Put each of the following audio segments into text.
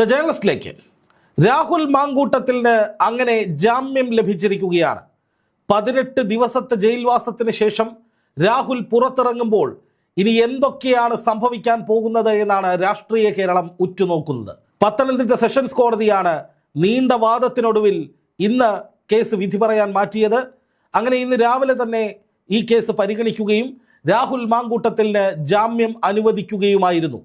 The ജേണലിസ്റ്റിലേക്ക് Rahul മാങ്കൂട്ടത്തിന് അങ്ങനെ ജാമ്യം ലഭിച്ചിരിക്കുകയാണ്. പതിനെട്ട് ദിവസത്തെ ജയിൽവാസത്തിന് ശേഷം രാഹുൽ പുറത്തിറങ്ങുമ്പോൾ ഇനി എന്തൊക്കെയാണ് സംഭവിക്കാൻ പോകുന്നത് എന്നാണ് രാഷ്ട്രീയ കേരളം ഉറ്റുനോക്കുന്നത്. പത്തനംതിട്ട സെഷൻസ് കോടതിയാണ് നീണ്ട വാദത്തിനൊടുവിൽ ഇന്ന് കേസ് വിധി പറയാൻ മാറ്റിയത്. അങ്ങനെ ഇന്ന് രാവിലെ തന്നെ ഈ കേസ് പരിഗണിക്കുകയും രാഹുൽ മാങ്കൂട്ടത്തിന് ജാമ്യം അനുവദിക്കുകയുമായിരുന്നു.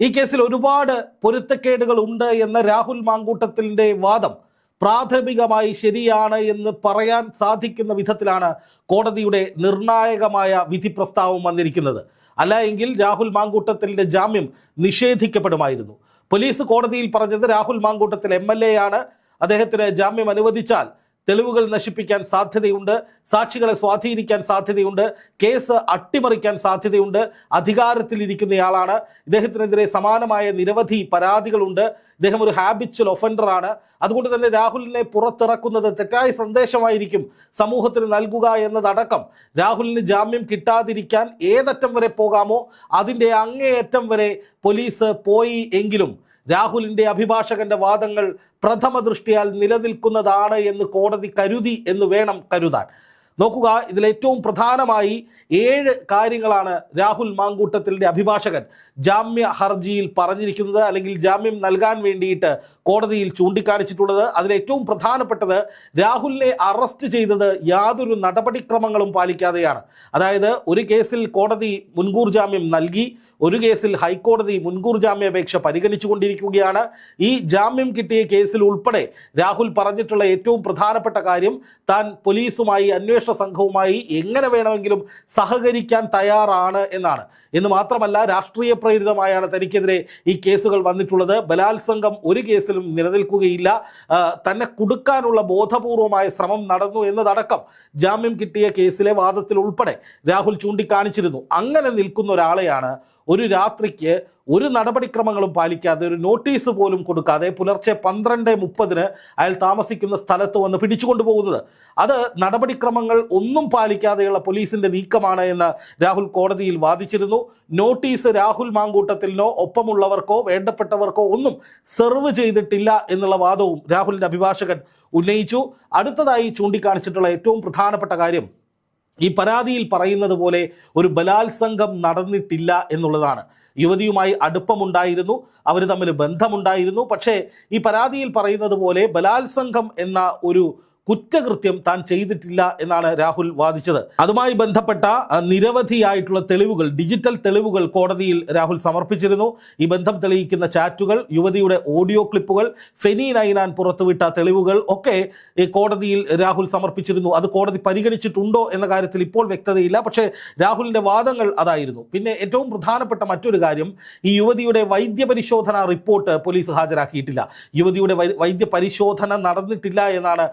ഈ കേസിൽ ഒരുപാട് പൊരുത്തക്കേടുകൾ ഉണ്ട് എന്ന രാഹുൽ മാങ്കൂട്ടത്തിന്റെ വാദം പ്രാഥമികമായി ശരിയാണ് എന്ന് പറയാൻ സാധിക്കുന്ന വിധത്തിലാണ് കോടതിയുടെ നിർണായകമായ വിധി പ്രസ്താവം വന്നിരിക്കുന്നത്. അല്ല എങ്കിൽ രാഹുൽ മാങ്കൂട്ടത്തിന്റെ ജാമ്യം നിഷേധിക്കപ്പെടുമായിരുന്നു. പോലീസ് കോടതിയിൽ പറഞ്ഞത് രാഹുൽ മാങ്കൂട്ടത്തിൽ എം ആണ്. അദ്ദേഹത്തിന് ജാമ്യം അനുവദിച്ചാൽ തെളിവുകൾ നശിപ്പിക്കാൻ സാധ്യതയുണ്ട് സാക്ഷികളെ സ്വാധീനിക്കാൻ സാധ്യതയുണ്ട് കേസ് അട്ടിമറിക്കാൻ സാധ്യതയുണ്ട് അധികാരത്തിലിരിക്കുന്നയാളാണ്. ഇദ്ദേഹത്തിനെതിരെ സമാനമായ നിരവധി പരാതികളുണ്ട്. ഇദ്ദേഹം ഒരു ഹാബിച്വൽ ഒഫൻഡറാണ് അതുകൊണ്ട് തന്നെ രാഹുലിനെ പുറത്തിറക്കുന്നത് തെറ്റായ സന്ദേശമായിരിക്കും സമൂഹത്തിന് നൽകുക എന്നതടക്കം. രാഹുലിന് ജാമ്യം കിട്ടാതിരിക്കാൻ ഏതറ്റം വരെ പോകാമോ? അതിന്റെ അങ്ങേയറ്റം വരെ പോലീസ് പോയി എങ്കിലും രാഹുലിന്റെ അഭിഭാഷകന്റെ വാദങ്ങൾ പ്രഥമ ദൃഷ്ടിയാൽ നിലനിൽക്കുന്നതാണ് എന്ന് കോടതി കരുതി എന്ന് വേണം കരുതാൻ. നോക്കുക ഇതിൽ ഏറ്റവും പ്രധാനമായി ഏഴ് കാര്യങ്ങളാണ് രാഹുൽ മാങ്കൂട്ടത്തിന്റെ അഭിഭാഷകൻ ജാമ്യ ഹർജിയിൽ പറഞ്ഞിരിക്കുന്നത് അല്ലെങ്കിൽ ജാമ്യം നൽകാൻ വേണ്ടിയിട്ട് കോടതിയിൽ ചൂണ്ടിക്കാണിച്ചിട്ടുള്ളത്. അതിലേറ്റവും പ്രധാനപ്പെട്ടത് രാഹുലിനെ അറസ്റ്റ് ചെയ്തത് യാതൊരു നടപടിക്രമങ്ങളും പാലിക്കാതെയാണ്. അതായത് ഒരു കേസിൽ കോടതി മുൻകൂർ ജാമ്യം നൽകി ഒരു കേസിൽ ഹൈക്കോടതി മുൻകൂർ ജാമ്യാപേക്ഷ പരിഗണിച്ചുകൊണ്ടിരിക്കുകയാണ്. ഈ ജാമ്യം കിട്ടിയ കേസിൽ ഉൾപ്പെടെ രാഹുൽ പറഞ്ഞിട്ടുള്ള ഏറ്റവും പ്രധാനപ്പെട്ട കാര്യം താൻ പോലീസുമായി അന്വേഷണ സംഘവുമായി എങ്ങനെ വേണമെങ്കിലും സഹകരിക്കാൻ തയ്യാറാണ് എന്നാണ്. എന്ന് മാത്രമല്ല രാഷ്ട്രീയ പ്രേരിതമായാണ് തനിക്കെതിരെ ഈ കേസുകൾ വന്നിട്ടുള്ളത്. ബലാത്സംഗം ഒരു കേസിലും നിലനിൽക്കുകയില്ല. തന്നെ കുടുക്കാനുള്ള ബോധപൂർവമായ ശ്രമം നടന്നു എന്നതടക്കം ജാമ്യം കിട്ടിയ കേസിലെ വാദത്തിൽ ഉൾപ്പെടെ രാഹുൽ ചൂണ്ടിക്കാണിച്ചിരുന്നു. അങ്ങനെ നിൽക്കുന്ന ഒരാളെയാണ് ഒരു രാത്രിക്ക് ഒരു നടപടിക്രമങ്ങളും പാലിക്കാതെ ഒരു നോട്ടീസ് പോലും കൊടുക്കാതെ പുലർച്ചെ പന്ത്രണ്ട് മുപ്പതിന് അയാൾ താമസിക്കുന്ന സ്ഥലത്ത് വന്ന് പിടിച്ചുകൊണ്ടു പോകുന്നത്. അത് നടപടിക്രമങ്ങൾ ഒന്നും പാലിക്കാതെയുള്ള പോലീസിന്റെ നീക്കമാണ് എന്ന് രാഹുൽ കോടതിയിൽ വാദിച്ചിരുന്നു. നോട്ടീസ് രാഹുൽ മാങ്കൂട്ടത്തിലിനോ ഒപ്പമുള്ളവർക്കോ വേണ്ടപ്പെട്ടവർക്കോ ഒന്നും സെർവ് ചെയ്തിട്ടില്ല എന്നുള്ള വാദവും രാഹുലിന്റെ അഭിഭാഷകൻ ഉന്നയിച്ചു. അടുത്തതായി ചൂണ്ടിക്കാണിച്ചിട്ടുള്ള ഏറ്റവും പ്രധാനപ്പെട്ട കാര്യം ഈ പരാതിയിൽ പറയുന്നത് പോലെ ഒരു ബലാത്സംഗം നടന്നിട്ടില്ല എന്നുള്ളതാണ്. യുവതിയുമായി അടുപ്പമുണ്ടായിരുന്നു അവർ തമ്മിൽ ബന്ധമുണ്ടായിരുന്നു. പക്ഷേ ഈ പരാതിയിൽ പറയുന്നത് പോലെ ബലാത്സംഗം എന്ന ഒരു കുറ്റകൃത്യം താൻ ചെയ്തിട്ടില്ല എന്നാണ് രാഹുൽ വാദിച്ചത്. അതുമായി ബന്ധപ്പെട്ട നിരവധിയായിട്ടുള്ള തെളിവുകൾ ഡിജിറ്റൽ തെളിവുകൾ കോടതിയിൽ രാഹുൽ സമർപ്പിച്ചിരുന്നു. ഈ ബന്ധം തെളിയിക്കുന്ന ചാറ്റുകൾ യുവതിയുടെ ഓഡിയോ ക്ലിപ്പുകൾ ഫെനി നൈനാൻ പുറത്തുവിട്ട തെളിവുകൾ ഒക്കെ കോടതിയിൽ രാഹുൽ സമർപ്പിച്ചിരുന്നു. അത് കോടതി പരിഗണിച്ചിട്ടുണ്ടോ എന്ന കാര്യത്തിൽ ഇപ്പോൾ വ്യക്തതയില്ല. പക്ഷേ രാഹുലിന്റെ വാദങ്ങൾ അതായിരുന്നു. പിന്നെ ഏറ്റവും പ്രധാനപ്പെട്ട മറ്റൊരു കാര്യം ഈ യുവതിയുടെ വൈദ്യപരിശോധന റിപ്പോർട്ട് പോലീസ് ഹാജരാക്കിയിട്ടില്ല. യുവതിയുടെ വൈദ്യ വൈദ്യപരിശോധന നടന്നിട്ടില്ല എന്നാണ്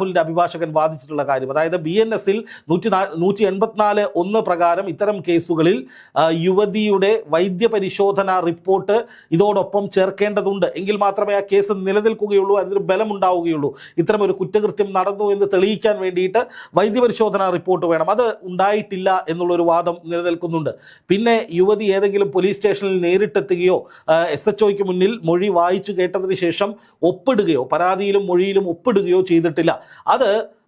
രാഹുലിന്റെ അഭിഭാഷകൻ വാദിച്ചിട്ടുള്ള കാര്യം. അതായത് ബി എൻ എസിൽ നൂറ്റി നൂറ്റി എൺപത്തിനാല് ഒന്ന് പ്രകാരം ഇത്തരം കേസുകളിൽ യുവതിയുടെ വൈദ്യപരിശോധന റിപ്പോർട്ട് ഇതോടൊപ്പം ചേർക്കേണ്ടതുണ്ട്. എങ്കിൽ മാത്രമേ ആ കേസ് നിലനിൽക്കുകയുള്ളൂ അതിന് ബലമുണ്ടാവുകയുള്ളൂ. ഇത്തരം ഒരു കുറ്റകൃത്യം നടന്നു എന്ന് തെളിയിക്കാൻ വേണ്ടിയിട്ട് വൈദ്യപരിശോധന റിപ്പോർട്ട് വേണം. അത് ഉണ്ടായിട്ടില്ല എന്നുള്ളൊരു വാദം നിലനിൽക്കുന്നുണ്ട്. പിന്നെ യുവതി ഏതെങ്കിലും പോലീസ് സ്റ്റേഷനിൽ നേരിട്ടെത്തുകയോ എസ് എച്ച് ഒയ്ക്ക് മുന്നിൽ മൊഴി വായിച്ചു കേട്ടതിന് ശേഷം ഒപ്പിടുകയോ പരാതിയിലും മൊഴിയിലും ഒപ്പിടുകയോ ചെയ്തിട്ടില്ല. അത് ആ,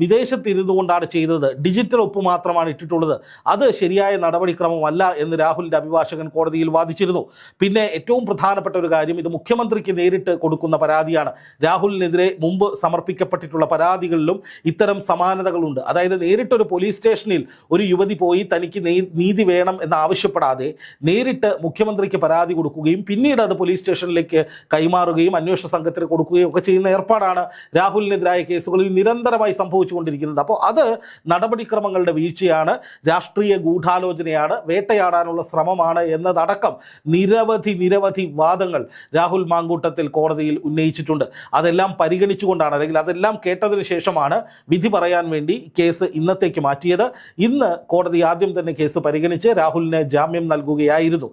വിദേശത്തിരുന്നു കൊണ്ടാണ് ചെയ്തത്. ഡിജിറ്റൽ ഒപ്പ് മാത്രമാണ് ഇട്ടിട്ടുള്ളത്. അത് ശരിയായ നടപടിക്രമമല്ല എന്ന് രാഹുലിന്റെ അഭിഭാഷകൻ കോടതിയിൽ വാദിച്ചിരുന്നു. പിന്നെ ഏറ്റവും പ്രധാനപ്പെട്ട ഒരു കാര്യം ഇത് മുഖ്യമന്ത്രിക്ക് നേരിട്ട് കൊടുക്കുന്ന പരാതിയാണ്. രാഹുലിനെതിരെ മുമ്പ് സമർപ്പിക്കപ്പെട്ടിട്ടുള്ള പരാതികളിലും ഇത്തരം സമാനതകളുണ്ട്. അതായത് നേരിട്ടൊരു പോലീസ് സ്റ്റേഷനിൽ ഒരു യുവതി പോയി തനിക്ക് നീതി വേണം എന്ന് ആവശ്യപ്പെടാതെ നേരിട്ട് മുഖ്യമന്ത്രിക്ക് പരാതി കൊടുക്കുകയും പിന്നീട് അത് പോലീസ് സ്റ്റേഷനിലേക്ക് കൈമാറുകയും അന്വേഷണ സംഘത്തിന് കൊടുക്കുകയും ഒക്കെ ചെയ്യുന്ന ഏർപ്പാടാണ് രാഹുലിനെതിരായ കേസുകളിൽ നിരന്തരമായി സംഭവിച്ചുകൊണ്ടിരിക്കുന്നത്. അപ്പോൾ അത് നടപടിക്രമങ്ങളുടെ വീഴ്ചയാണ് രാഷ്ട്രീയ ഗൂഢാലോചനയാണ് വേട്ടയാടാനുള്ള ശ്രമമാണ് എന്നതടക്കം നിരവധി നിരവധി വാദങ്ങൾ രാഹുൽ മാങ്കൂട്ടത്തിൽ കോടതിയിൽ ഉന്നയിച്ചിട്ടുണ്ട്. അതെല്ലാം പരിഗണിച്ചുകൊണ്ടാണ് അല്ലെങ്കിൽ അതെല്ലാം കേട്ടതിന് ശേഷമാണ് വിധി പറയാൻ വേണ്ടി കേസ് ഇന്നത്തേക്ക് മാറ്റിയത്. ഇന്ന് കോടതി ആദ്യം തന്നെ കേസ് പരിഗണിച്ച് രാഹുലിന് ജാമ്യം നൽകുകയായിരുന്നു.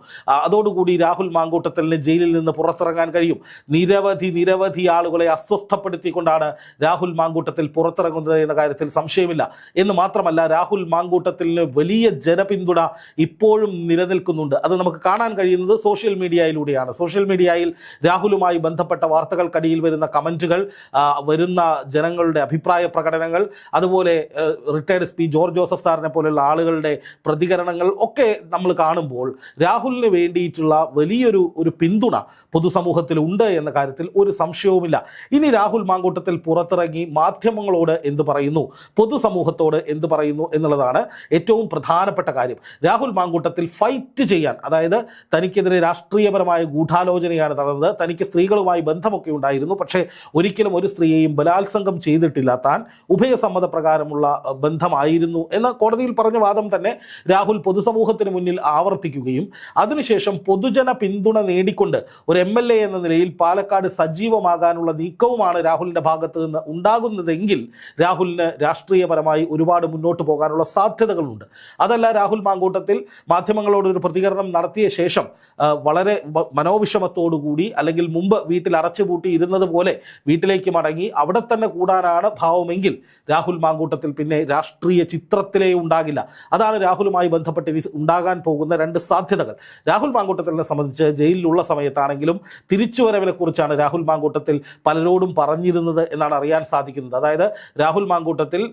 അതോടുകൂടി രാഹുൽ മാങ്കൂട്ടത്തലിന് ജയിലിൽ നിന്ന് പുറത്തിറങ്ങാൻ കഴിയും. നിരവധി നിരവധി ആളുകളെ അസ്വസ്ഥപ്പെടുത്തിക്കൊണ്ടാണ് രാഹുൽ മാങ്കൂട്ടത്തിൽ പുറ പുറത്തിറങ്ങുന്നത് കാര്യത്തിൽ സംശയമില്ല. എന്ന് മാത്രമല്ല രാഹുൽ മാങ്കൂട്ടത്തിന് വലിയ ജനപിന്തുണ ഇപ്പോഴും നിലനിൽക്കുന്നുണ്ട്. അത് നമുക്ക് കാണാൻ കഴിയുന്നത് സോഷ്യൽ മീഡിയയിലൂടെയാണ്. സോഷ്യൽ മീഡിയയിൽ രാഹുലുമായി ബന്ധപ്പെട്ട വാർത്തകൾക്കടിയിൽ വരുന്ന കമന്റുകൾ വരുന്ന ജനങ്ങളുടെ അഭിപ്രായ പ്രകടനങ്ങൾ അതുപോലെ retired S P George Joseph സാറിനെ പോലെയുള്ള ആളുകളുടെ പ്രതികരണങ്ങൾ ഒക്കെ നമ്മൾ കാണുമ്പോൾ രാഹുലിന് വേണ്ടിയിട്ടുള്ള വലിയൊരു ഒരു പിന്തുണ പൊതുസമൂഹത്തിൽ ഉണ്ട് എന്ന കാര്യത്തിൽ ഒരു സംശയവുമില്ല. ഇനി രാഹുൽ മാങ്കൂട്ടത്തിൽ പുറത്തിറങ്ങി മാധ്യമങ്ങളോട് എന്ത് പറയുന്നു? പൊതുസമൂഹത്തോട് എന്ത് പറയുന്നു എന്നുള്ളതാണ് ഏറ്റവും പ്രധാനപ്പെട്ട കാര്യം. രാഹുൽ മാങ്കൂട്ടത്തിൽ ഫൈറ്റ് ചെയ്യാൻ അതായത് തനിക്കെതിരെ രാഷ്ട്രീയപരമായ ഗൂഢാലോചനയാണ് നടന്നത്. തനിക്ക് സ്ത്രീകളുമായി ബന്ധമൊക്കെ ഉണ്ടായിരുന്നു. പക്ഷേ ഒരിക്കലും ഒരു സ്ത്രീയെയും ബലാത്സംഗം ചെയ്തിട്ടില്ല. താൻ ഉഭയസമ്മത പ്രകാരമുള്ള ബന്ധമായിരുന്നു എന്ന കോടതിയിൽ പറഞ്ഞ വാദം തന്നെ രാഹുൽ പൊതുസമൂഹത്തിന് മുന്നിൽ ആവർത്തിക്കുകയും അതിനുശേഷം പൊതുജന പിന്തുണ നേടിക്കൊണ്ട് ഒരു എ എന്ന നിലയിൽ പാലക്കാട് സജീവമാകാനുള്ള നീക്കവുമാണ് രാഹുലിന്റെ ഭാഗത്ത് നിന്ന് ഉണ്ടാകുന്നതെങ്കിൽ രാഹുലിന് രാഷ്ട്രീയപരമായി ഒരുപാട് മുന്നോട്ട് പോകാനുള്ള സാധ്യതകളുണ്ട്. അതല്ല രാഹുൽ മാങ്കൂട്ടത്തിൽ മാധ്യമങ്ങളോട് ഒരു പ്രതികരണം നടത്തിയ ശേഷം വളരെ മനോവിഷമത്തോടുകൂടി അല്ലെങ്കിൽ മുമ്പ് വീട്ടിൽ അടച്ചുപൂട്ടി ഇരുന്നത് പോലെ വീട്ടിലേക്ക് മടങ്ങി അവിടെ തന്നെ കൂടാനാണ് ഭാവമെങ്കിൽ രാഹുൽ മാങ്കൂട്ടത്തിൽ പിന്നെ രാഷ്ട്രീയ ചിത്രത്തിലേ ഉണ്ടാകില്ല. അതാണ് രാഹുലുമായി ബന്ധപ്പെട്ട് ഉണ്ടാകാൻ പോകുന്ന രണ്ട് സാധ്യതകൾ. രാഹുൽ മാങ്കൂട്ടത്തിനെ സംബന്ധിച്ച് ജയിലിലുള്ള സമയത്താണെങ്കിലും തിരിച്ചുവരവിനെ കുറിച്ചാണ് രാഹുൽ മാങ്കൂട്ടത്തിൽ പലരോടും പറഞ്ഞിരുന്നത് എന്നാണ് അറിയാൻ സാധിക്കുന്നത്. അതായത് രാഹുൽ മാങ്കൂട്ടത്തിൽ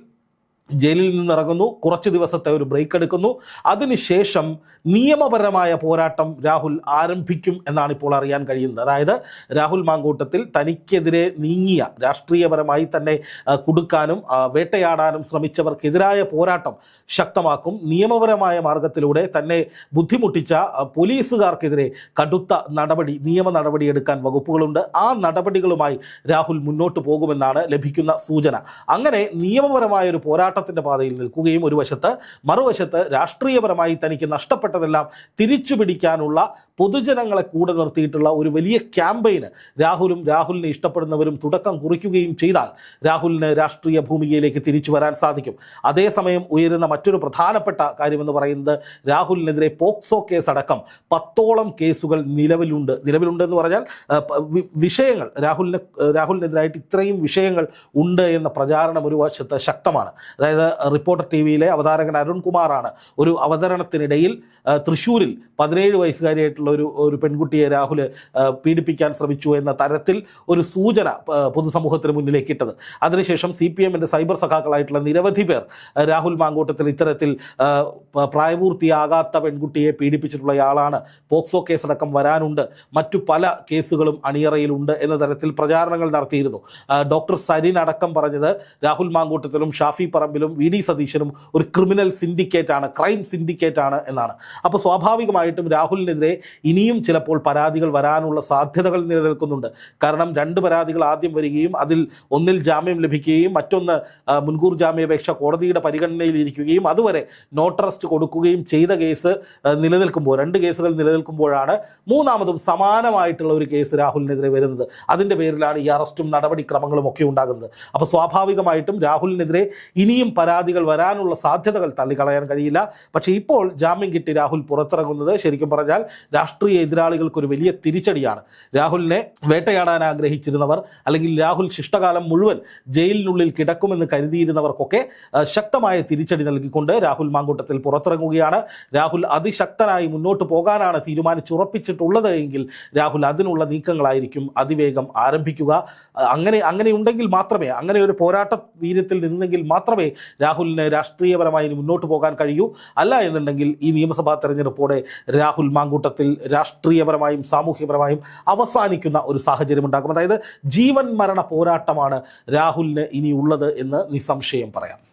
ജയിലിൽ നിന്ന് ഇറങ്ങുന്നു കുറച്ച് ദിവസത്തെ ഒരു ബ്രേക്ക് എടുക്കുന്നു. അതിനുശേഷം നിയമപരമായ പോരാട്ടം രാഹുൽ ആരംഭിക്കും എന്നാണ് ഇപ്പോൾ അറിയാൻ കഴിയുന്നത്. അതായത് രാഹുൽ മാങ്കൂട്ടത്തിൽ തനിക്കെതിരെ നീങ്ങിയ രാഷ്ട്രീയപരമായി തന്നെ കുടുക്കാനും വേട്ടയാടാനും ശ്രമിച്ചവർക്കെതിരായ പോരാട്ടം ശക്തമാക്കും. നിയമപരമായ മാർഗത്തിലൂടെ തന്നെ ബുദ്ധിമുട്ടിച്ച പോലീസുകാർക്കെതിരെ കടുത്ത നടപടി നിയമ നടപടി എടുക്കാൻ വകുപ്പുകളുണ്ട്. ആ നടപടികളുമായി രാഹുൽ മുന്നോട്ട് പോകുമെന്നാണ് ലഭിക്കുന്ന സൂചന. അങ്ങനെ നിയമപരമായ ഒരു പോരാട്ടത്തിന്റെ പാതയിൽ നിൽക്കുകയും ഒരു വശത്ത് മറുവശത്ത് രാഷ്ട്രീയപരമായി തനിക്ക് നഷ്ടപ്പെട്ടതെല്ലാം തിരിച്ചു പിടിക്കാനുള്ള പൊതുജനങ്ങളെ കൂടെ നിർത്തിയിട്ടുള്ള ഒരു വലിയ ക്യാമ്പയിന് രാഹുലും രാഹുലിനെ ഇഷ്ടപ്പെടുന്നവരും തുടക്കം കുറിക്കുകയും ചെയ്താൽ രാഹുലിന് രാഷ്ട്രീയ ഭൂമികയിലേക്ക് തിരിച്ചു വരാൻ സാധിക്കും. അതേസമയം ഉയരുന്ന മറ്റൊരു പ്രധാനപ്പെട്ട കാര്യമെന്ന് പറയുന്നത് രാഹുലിനെതിരെ പോക്സോ കേസ് അടക്കം പത്തോളം കേസുകൾ നിലവിലുണ്ട്. നിലവിലുണ്ട് എന്ന് പറഞ്ഞാൽ വിഷയങ്ങൾ രാഹുലിന് രാഹുലിനെതിരായിട്ട് ഇത്രയും വിഷയങ്ങൾ ഉണ്ട് എന്ന പ്രചാരണം ഒരു വശത്ത് ശക്തമാണ്. അതായത് റിപ്പോർട്ടർ ടി വിയിലെ അവതാരകൻ അരുൺകുമാറാണ് ഒരു അവതരണത്തിനിടയിൽ തൃശ്ശൂരിൽ പതിനേഴ് വയസ്സുകാരിയായിട്ടുള്ള ഒരു ഒരു പെൺകുട്ടിയെ രാഹുൽ പീഡിപ്പിക്കാൻ ശ്രമിച്ചു എന്ന തരത്തിൽ ഒരു സൂചന പൊതുസമൂഹത്തിന് മുന്നിലേക്ക് ഇട്ടത്. അതിനുശേഷം സി പി എമ്മിന്റെ സൈബർ സഖാക്കളായിട്ടുള്ള നിരവധി പേർ രാഹുൽ മാങ്കോട്ടത്തിൽ ഇത്തരത്തിൽ പ്രായപൂർത്തിയാകാത്ത പെൺകുട്ടിയെ പീഡിപ്പിച്ചിട്ടുള്ളയാളാണ് പോക്സോ കേസടക്കം വരാനുണ്ട്. മറ്റു പല കേസുകളും അണിയറയിലുണ്ട് എന്ന തരത്തിൽ പ്രചാരണങ്ങൾ നടത്തിയിരുന്നു. ഡോക്ടർ സരിൻ അടക്കം പറഞ്ഞത് രാഹുൽ മാങ്കൂട്ടത്തിലും ഷാഫി പറമ്പിലും വി ഡി സതീശനും ഒരു ക്രിമിനൽ സിൻഡിക്കേറ്റ് ആണ് ക്രൈം സിൻഡിക്കേറ്റ് ആണ് എന്നാണ്. അപ്പോൾ സ്വാഭാവികമായിട്ടും രാഹുലിനെതിരെ ഇനിയും ചിലപ്പോൾ പരാതികൾ വരാനുള്ള സാധ്യതകൾ നിലനിൽക്കുന്നുണ്ട്. കാരണം രണ്ട് പരാതികൾ ആദ്യം വരികയും അതിൽ ഒന്നിൽ ജാമ്യം ലഭിക്കുകയും മറ്റൊന്ന് മുൻകൂർ ജാമ്യാപേക്ഷ കോടതിയുടെ പരിഗണനയിൽ ഇരിക്കുകയും അതുവരെ നോ ട്രസ്റ്റ് കൊടുക്കുകയും ചെയ്ത കേസ് നിലനിൽക്കുമ്പോൾ രണ്ട് കേസുകൾ നിലനിൽക്കുമ്പോഴാണ് മൂന്നാമതും സമാനമായിട്ടുള്ള ഒരു കേസ് രാഹുലിനെതിരെ വരുന്നത്. അതിന്റെ പേരിലാണ് ഈ അറസ്റ്റും നടപടിക്രമങ്ങളും ഒക്കെ ഉണ്ടാകുന്നത്. അപ്പോൾ സ്വാഭാവികമായിട്ടും രാഹുലിനെതിരെ ഇനിയും പരാതികൾ വരാനുള്ള സാധ്യതകൾ തള്ളിക്കളയാൻ കഴിയില്ല. പക്ഷേ ഇപ്പോൾ ജാമ്യം കിട്ടി രാഹുൽ പുറത്തിറങ്ങുന്നത് ശരിക്കും പറഞ്ഞാൽ രാഷ്ട്രീയ എതിരാളികൾക്ക് ഒരു വലിയ തിരിച്ചടിയാണ്. രാഹുലിനെ വേട്ടയാടാൻ ആഗ്രഹിച്ചിരുന്നവർ അല്ലെങ്കിൽ രാഹുൽ ശിഷ്ടകാലം മുഴുവൻ ജയിലിനുള്ളിൽ കിടക്കുമെന്ന് കരുതിയിരുന്നവർക്കൊക്കെ ശക്തമായ തിരിച്ചടി നൽകിക്കൊണ്ട് രാഹുൽ മാങ്കൂട്ടത്തിൽ പുറത്തിറങ്ങുകയാണ്. രാഹുൽ അതിശക്തനായി മുന്നോട്ട് പോകാനാണ് തീരുമാനിച്ചുറപ്പിച്ചിട്ടുള്ളത് എങ്കിൽ രാഹുൽ അതിനുള്ള നീക്കങ്ങളായിരിക്കും അതിവേഗം ആരംഭിക്കുക. അങ്ങനെ അങ്ങനെയുണ്ടെങ്കിൽ മാത്രമേ അങ്ങനെ ഒരു പോരാട്ട വീര്യത്തിൽ നിന്നെങ്കിൽ മാത്രമേ രാഹുലിന് രാഷ്ട്രീയപരമായി മുന്നോട്ട് പോകാൻ കഴിയൂ. അല്ല എന്നുണ്ടെങ്കിൽ ഈ നിയമസഭാ തെരഞ്ഞെടുപ്പോടെ രാഹുൽ മാങ്കൂട്ടത്തിൽ രാഷ്ട്രീയപരമായും സാമൂഹ്യപരമായും അവസാനിക്കുന്ന ഒരു സാഹചര്യം ഉണ്ടാകും അതായത് ജീവൻ മരണ പോരാട്ടമാണ് രാഹുലിന് ഇനിയുള്ളത് എന്ന് നിസ്സംശയം പറയാം.